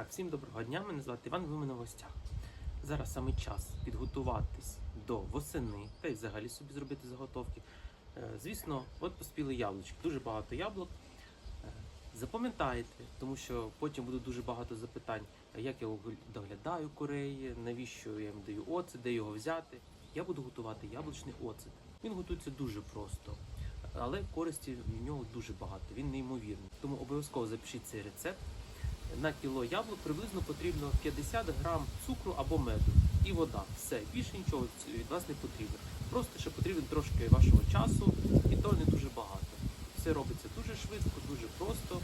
Так, всім доброго дня. Мене звати Іван. Ви мене в гостях. Зараз саме час підготуватись до восени та й взагалі собі зробити заготовки. Е, Звісно, от поспіли яблучки. Дуже багато яблук. Е, Запам'ятайте, тому що потім буде дуже багато запитань, як я доглядаю кореї, навіщо я їм даю оцет, де його взяти. Я буду готувати яблучний оцет. Він готується дуже просто, але користі в нього дуже багато. Він неймовірний. Тому обов'язково запишіть цей рецепт. На кіло яблук приблизно потрібно 50 грам цукру або меду і вода. Все, більше нічого від вас не потрібно. Просто ще потрібен трошки вашого часу, і то не дуже багато. Все робиться дуже швидко, дуже просто.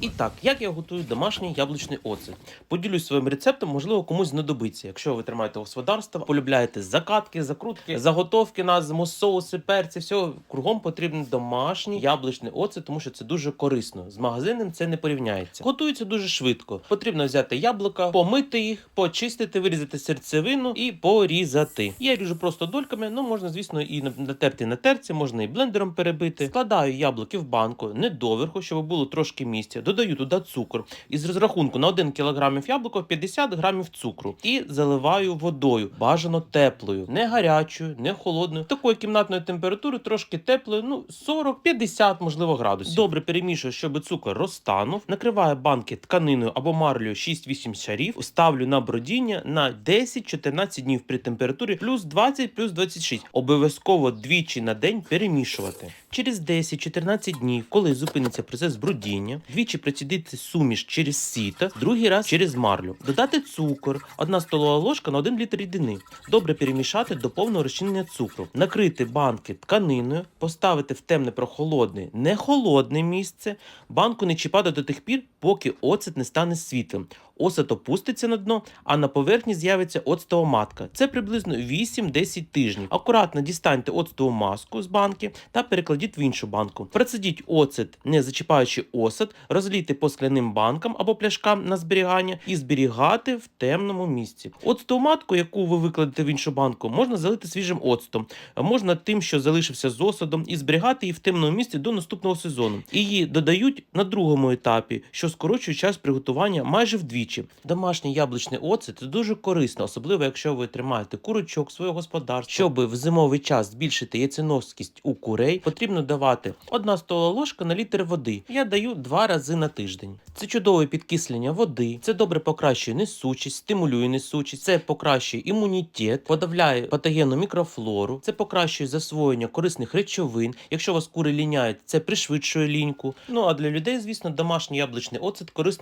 І так, як я готую домашній яблучний оцет? Поділюсь своїм рецептом, можливо, комусь знадобиться. Якщо ви тримаєте господарство, полюбляєте закатки, закрутки, заготовки на зиму, соуси, перці, все кругом потрібен домашній яблучний оцет, тому що це дуже корисно. З магазинним це не порівняється. Готується дуже швидко. Потрібно взяти яблука, помити їх, почистити, вирізати серцевину і порізати. Я ріжу просто дольками, ну можна, звісно, і натерти на терці, можна і блендером перебити. Складаю яблуки в банку не доверху, щоб було трошки місця. Додаю туди цукор. Із розрахунку на 1 кг яблука 50 грамів цукру. І заливаю водою, бажано теплою, не гарячою, не холодною. Такої кімнатної температури, трошки теплою, ну 40-50, можливо, градусів. Добре перемішую, щоб цукор розтанув. Накриваю банки тканиною або марлею 6-8 шарів. Ставлю на бродіння на 10-14 днів при температурі плюс 20 плюс 26. Обов'язково двічі на день перемішувати. Через 10-14 днів, коли зупиниться процес брудіння, двічі процідити суміш через сіто, другий раз через марлю. Додати цукор, 1 столова ложка на 1 літр рідини. Добре перемішати до повного розчинення цукру. Накрити банки тканиною, поставити в темне прохолодне, не холодне місце. Банку не чіпати до тих пір, поки оцет не стане світлим. Оцет опуститься на дно, а на поверхні з'явиться оцтова матка. Це приблизно 8-10 тижнів. Акуратно дістаньте оцтову маску з банки та перекладіть в іншу банку. Процедіть оцет, не зачіпаючи осад, розлійте по скляним банкам або пляшкам на зберігання і зберігати в темному місці. Оцтову матку, яку ви викладете в іншу банку, можна залити свіжим оцтом, можна тим, що залишився з осадом, і зберігати її в темному місці до наступного сезону. Її додають на другому етапі, що скорочує час приготування майже вдвічі. Домашній яблучний оцет це дуже корисно, особливо якщо ви тримаєте курочок свого господарства. Щоб в зимовий час збільшити яйценоскість у курей, потрібно давати одна столова ложка на літр води. Я даю два рази на тиждень. Це чудове підкислення води, це добре покращує несучість, стимулює несучість, це покращує імунітет, подавляє патогенну мікрофлору, це покращує засвоєння корисних речовин. Якщо вас кури ліняють, це пришвидшує ліньку. Ну а для людей, звісно, домашній яблучний оцет корисний